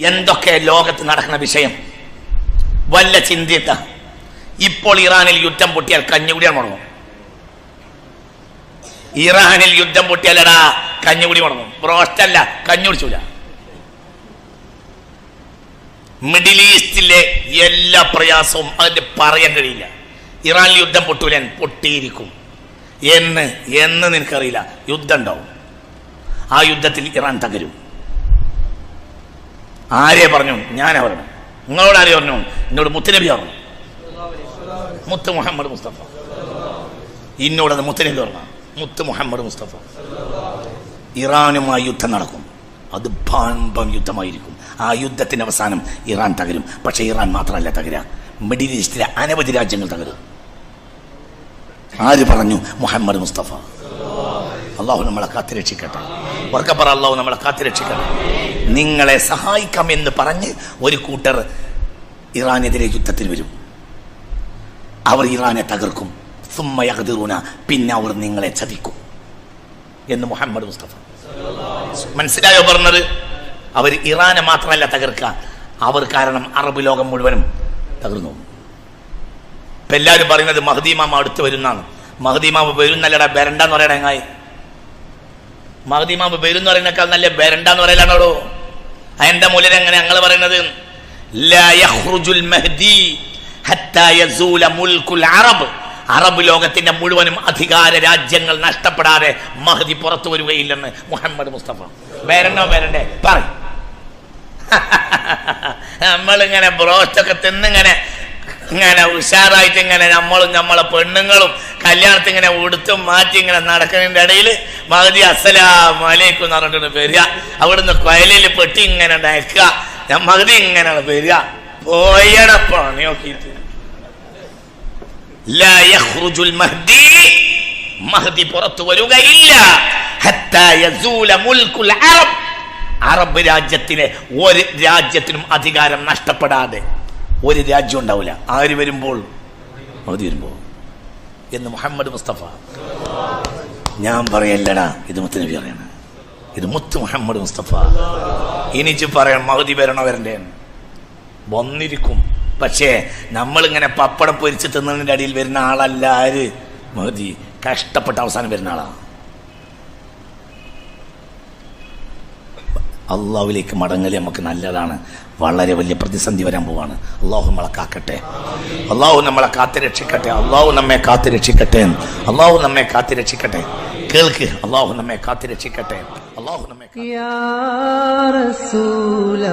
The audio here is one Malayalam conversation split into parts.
എന്തൊക്കെ ലോകത്ത് നടക്കുന്ന വിഷയം? വല്ല ചിന്തിത്ത ഇപ്പോൾ ഇറാനിൽ യുദ്ധം പൊട്ടിയാൽ കഞ്ഞുകുടിയാൽ മുടങ്ങും ഇറാനിൽ യുദ്ധം പൊട്ടിയാലടാ കഞ്ഞുകുടി മുടങ്ങും ബ്രോസ്റ്റല്ല കഞ്ഞുടിച്ചൂല മിഡിൽ ഈസ്റ്റിലെ എല്ലാ പ്രയാസവും അതിന്റെ പറയാൻ കഴിയില്ല. ഇറാനിൽ യുദ്ധം പൊട്ടൂല പൊട്ടിയിരിക്കും. എന്ന് എന്ന് നിനക്കറിയില്ല. യുദ്ധം ഉണ്ടാവും. ആ യുദ്ധത്തിൽ ഇറാൻ തകരും. ആരെ പറഞ്ഞു? ഞാനാ പറഞ്ഞു. നിങ്ങളോട് ആരെ പറഞ്ഞു? എന്നോട് മുത്തനബി പറഞ്ഞു. മുത്ത് മുഹമ്മദ് മുസ്തഫ. ഇന്നോടത് മുത്തനബി പറഞ്ഞു. മുത്ത് മുഹമ്മദ് മുസ്തഫ. ഇറാനുമായി യുദ്ധം നടക്കും. അത് ഭാമ്പം യുദ്ധമായിരിക്കും. ആ യുദ്ധത്തിന്റെ അവസാനം ഇറാൻ തകരും. പക്ഷേ ഇറാൻ മാത്രമല്ല തകരുക മിഡിൽ ഈസ്റ്റിലെ അനവധി രാജ്യങ്ങൾ തകരും. ആര് പറഞ്ഞു? മുഹമ്മദ് മുസ്തഫ. അള്ളാഹു നമ്മളെ കാത്തുരക്ഷിക്കട്ടെ. ഉറക്കപ്പറ അള്ളാഹു നമ്മളെ കാത്തിരക്ഷിക്കണം. നിങ്ങളെ സഹായിക്കാം എന്ന് പറഞ്ഞ് ഒരു കൂട്ടർ ഇറാനെതിരെ യുദ്ധത്തിൽ വരും. അവർ ഇറാനെ തകർക്കും. സുമ്മയകതിറൂന പിന്നെ അവർ നിങ്ങളെ ചതിക്കും. എന്ന് മുഹമ്മദ് മുസ്തഫ. മനസ്സിലായോ പറഞ്ഞത്? അവർ ഇറാനെ മാത്രമല്ല തകർക്കുക. അവർ കാരണം അറബ് ലോകം മുഴുവനും തകർന്നു. ഇപ്പൊ എല്ലാവരും പറയുന്നത് മഹദീമാമ അടുത്ത് വരുന്നാണ്. മഹദീമാമ വരുന്നല്ലടാ ബരണ്ട എന്ന് എങ്ങായി? മഹദീമാമ വരും എന്ന് പറയുന്നേക്കാൾ നല്ല ബെരണ്ടെന്ന് പറയലാണോ അതിന്റെ മൂലം എങ്ങനെ ഞങ്ങൾ പറയുന്നത് അറബ്. ലോകത്തിന്റെ മുഴുവനും അധികാര രാജ്യങ്ങൾ നഷ്ടപ്പെടാതെ മഹദി പുറത്തു വരികയില്ലെന്ന് മുഹമ്മദ് മുസ്തഫ. ബേരണ്ടോ വേരണ്ടേ? പറ നമ്മളിങ്ങനെ ബ്രോസ്റ്റൊക്കെ തിന്നിങ്ങനെ ഇങ്ങനെ ഉഷാറായിട്ട് ഇങ്ങനെ നമ്മളും നമ്മളെ പെണ്ണുങ്ങളും കല്യാണത്തിങ്ങനെ ഉടുത്തും മാറ്റി ഇങ്ങനെ നടക്കുന്നതിന്റെ ഇടയിൽ മഹദി അസ്സലാം അലൈക്കും എന്ന് പറഞ്ഞിട്ട് വരിക. അവിടുന്ന് കൊയലിൽ പെട്ടി ഇങ്ങനെ ഉണ്ടാക്കുക ഞാൻ മഹദി ഇങ്ങനെ വരിക. പോയട മഹദി. പുറത്തു വരുകയില്ല. അറബ്. രാജ്യത്തിലെ ഒരു രാജ്യത്തിനും അധികാരം നഷ്ടപ്പെടാതെ. ഒരു രാജ്യം ഉണ്ടാവില്ല. ആര് വരുമ്പോൾ? മോദി വരുമ്പോൾ. എന്ന് മുഹമ്മദ് മുസ്തഫ. ഞാൻ പറയല്ലടാ ഇത് മുത്ത് നബി പറയണ. ഇത് മുത്ത് മുഹമ്മദ് മുസ്തഫ. ഇനിച്ച് പറയാം മഹതി വരണോ വരണ്ടേ വന്നിരിക്കും. പക്ഷേ നമ്മളിങ്ങനെ പപ്പടം പൊരിച്ച് തിന്നതിന്റെ അടിയിൽ വരുന്ന ആളല്ല ആര്? മഹതി കഷ്ടപ്പെട്ട അവസാനം വരുന്ന ആളാ. അള്ളാഹുവിലേക്ക് മടങ്ങൽ നമുക്ക് നല്ലതാണ് വളരെ വലിയ പ്രതിസന്ധി വരാൻ പോവാണ് അള്ളാഹു നമ്മളെ കാക്കട്ടെ അള്ളാഹു നമ്മളെ കാത്തു രക്ഷിക്കട്ടെ അള്ളാഹു നമ്മെ കാത്തു രക്ഷിക്കട്ടെ അള്ളാഹു നമ്മെ കാത്തു രക്ഷിക്കട്ടെ കേൾക്ക് അള്ളാഹു നമ്മെ കാത്തു രക്ഷിക്കട്ടെ അള്ളാഹു നമ്മെ കാത്ത് يا رسول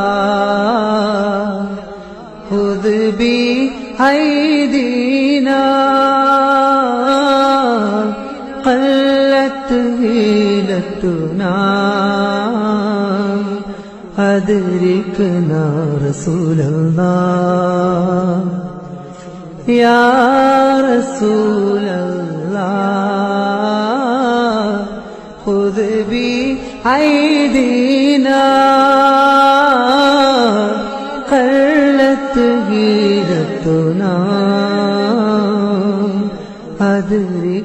الله خذ بأيدينا قلت هيلتنا أدركنا رسول الله يا رسول الله خذ بأيدينا قلت هيرتنا أدري